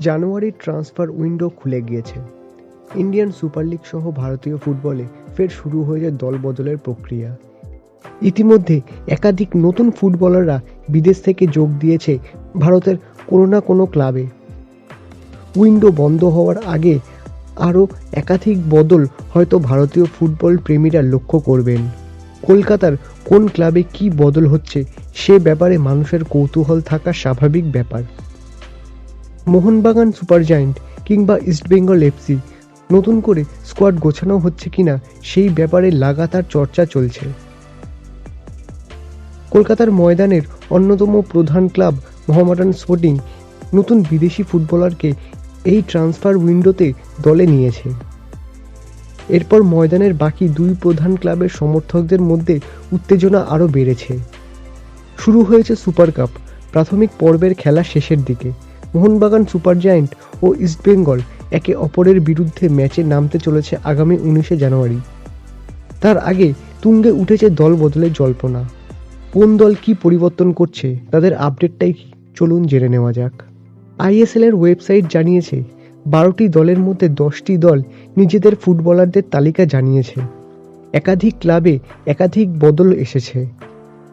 জানুয়ারির transfer window খুলে গিয়েছে। ইন্ডিয়ান সুপার লিগ সহ ভারতীয় ফুটবলে ফের শুরু হয়েছে দল বদলের প্রক্রিয়া। ইতিমধ্যে একাধিক নতুন ফুটবলাররা বিদেশ থেকে যোগ দিয়েছে ভারতের কোনো না কোনো ক্লাবে। উইন্ডো বন্ধ হওয়ার আগে আরও একাধিক বদল হয়তো ভারতীয় ফুটবল প্রেমীরা লক্ষ্য করবেন। কলকাতার কোন ক্লাবে কি বদল হচ্ছে সে ব্যাপারে মানুষের কৌতূহল থাকা স্বাভাবিক ব্যাপার। মোহনবাগান সুপার জায়েন্ট কিংবা ইস্টবেঙ্গল এফসি নতুন করে স্কোয়াড গোছানো হচ্ছে কিনা সেই ব্যাপারে লাগাতার চর্চা চলছে। কলকাতার ময়দানের অন্যতম প্রধান ক্লাব মোহামেডান স্পোর্টিং নতুন বিদেশি ফুটবলারকে এই ট্রান্সফার উইন্ডোতে দলে নিয়েছে। এরপর ময়দানের বাকি দুই প্রধান ক্লাবের সমর্থকদের মধ্যে উত্তেজনা আরও বেড়েছে। শুরু হয়েছে সুপার কাপ, প্রাথমিক পর্বের খেলা শেষের দিকে। মোহনবাগান সুপার জায়েন্ট ও ইস্টবেঙ্গল একে অপরের বিরুদ্ধে ম্যাচে নামতে চলেছে আগামী উনিশে জানুয়ারি। তার আগে তুঙ্গে উঠেছে দল বদলের জল্পনা। কোন দল কি পরিবর্তন করছে, তাদের আপডেটটাই চলুন জেনে নেওয়া যাক। আইএসএল এর ওয়েবসাইট জানিয়েছে, বারোটি দলের মধ্যে দশটি দল নিজেদের ফুটবলারদের তালিকা জানিয়েছে। একাধিক ক্লাবে একাধিক বদল এসেছে।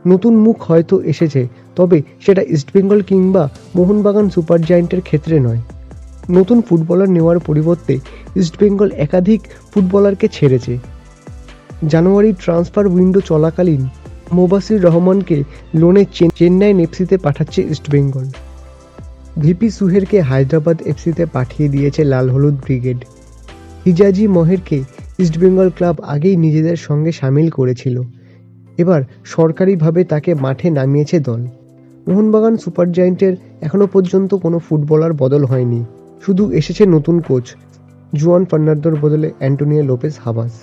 নতুন মুখ হয়তো এসেছে, তবে সেটা ইস্টবেঙ্গল কিংবা মোহনবাগান সুপার জায়েন্টের ক্ষেত্রে নয়। নতুন ফুটবলার নেওয়ার পরিবর্তে ইস্টবেঙ্গল একাধিক ফুটবলারকে ছেড়েছে। জানুয়ারি ট্রান্সফার উইন্ডো চলাকালীন মোবাসির রহমানকে লোনে চেন্নাই এফসিতে পাঠাচ্ছে ইস্টবেঙ্গল ভিপি সুহেরকে হায়দ্রাবাদ এফসিতে পাঠিয়ে দিয়েছে লাল হলুদ ব্রিগেড। হিজাজি মহেরকে ইস্টবেঙ্গল ক্লাব আগেই নিজেদের সঙ্গে সামিল করেছিল। এবার সরকারিভাবে তাকে মাঠে নামিয়েছে দল। মোহনবাগান সুপার জায়েন্টের এখনও পর্যন্ত কোনো ফুটবলার বদল হয়নি। শুধু এসেছে নতুন কোচ, জুয়ান ফার্নান্দোর বদলে অ্যান্টোনিও লোপেস হাবাস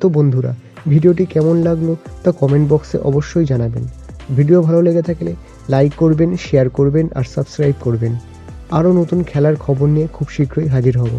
তো বন্ধুরা, ভিডিওটি কেমন লাগল তা কমেন্ট বক্সে অবশ্যই জানাবেন। ভিডিও ভালো লেগে থাকলে লাইক করবেন, শেয়ার করবেন আর সাবস্ক্রাইব করবেন। আরও নতুন খেলার খবর নিয়ে খুব শীঘ্রই হাজির হব।